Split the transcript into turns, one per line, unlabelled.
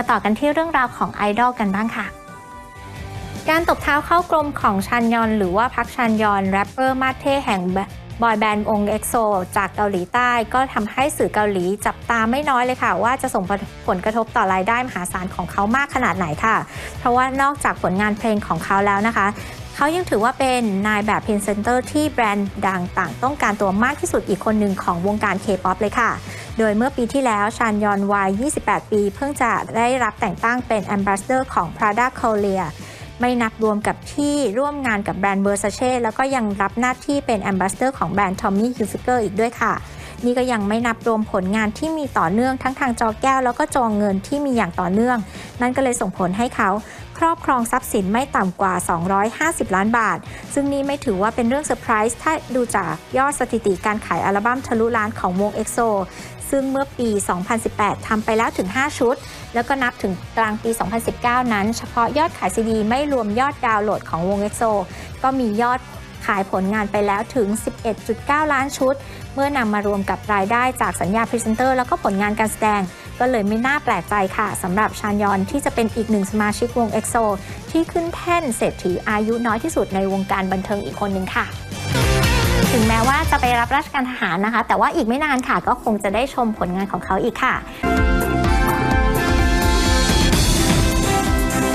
มาต่อกันที่เรื่องราวของไอดอลกันบ้างค่ะ การตบเท้าเข้ากลมของชันยอน หรือว่าพักชันยอนแรปเปอร์มาเท่แห่งบอยแบนด์องเอ็กโซจากเกาหลีใต้ก็ทำให้สื่อเกาหลีจับตาไม่น้อยเลยค่ะ ว่าจะส่งผลกระทบต่อรายได้มหาศาลของเขามากขนาดไหนค่ะ เพราะว่านอกจากผลงานเพลงของเขาแล้วนะคะ เขายังถือว่าเป็นนายแบบพรีเซนเตอร์ที่แบรนด์ดังต่างต้องการตัวมากที่สุดอีกคนหนึ่งของวงการเคป๊อปเลยค่ะ โดยเมื่อปีที่แล้วชานยอนวัย 28 ปี เพิ่งจะได้รับแต่งตั้งเป็นแอมบาสเดอร์ของ Prada c o l i a ไม่นับรวมกับที่ร่วมงานกับแบรนด์เบอร์ซาเช่แล้วก็ยังรับหน้าที่เป็นแอมบาสเดอร์ของแบรนด์ Tommy Hilfiger อีกด้วยค่ะ นี่ก็ยังไม่นับรวมผลงานที่มีต่อเนื่องทั้งทางจอแก้วแล้วก็จองเงินที่มีอย่างต่อเนื่อง นั่นก็เลยส่งผลให้เขาครอบครองทรัพย์สินไม่ต่ำกว่า 250 ล้านบาท ซึ่งนี่ไม่ถือว่าเป็นเรื่องเซอร์ไพรส์ถ้าดูจากยอดสถิติการขายอัลบั้มทะลุล้านของวง EXO ซึ่ ซึ่งเมื่อปี 2018 ทำไปแล้วถึง 5 ชุด แล้วก็นับถึงกลางปี 2019 นั้น เฉพาะยอดขายซีดี ไม่รวมยอดดาวน์โหลดของวง EXO ก็มียอดขายผลงานไปแล้วถึง 11.9 ล้านชุด เมื่อนำมารวมกับรายได้จากสัญญาพรีเซนเตอร์ แล้วก็ผลงานการแสดง ก็เลยไม่น่าแปลกใจค่ะสำหรับชานยอนที่จะเป็นอีกหนึ่งสมาชิกวง EXO ที่ขึ้นแท่นเศรษฐีอายุน้อยที่สุดในวงการบันเทิงอีกคนหนึ่งค่ะ ถึงแม้ว่าจะไปรับราชการทหารนะคะ แต่ว่าอีกไม่นานค่ะก็คงจะได้ชมผลงานของเขาอีกค่ะ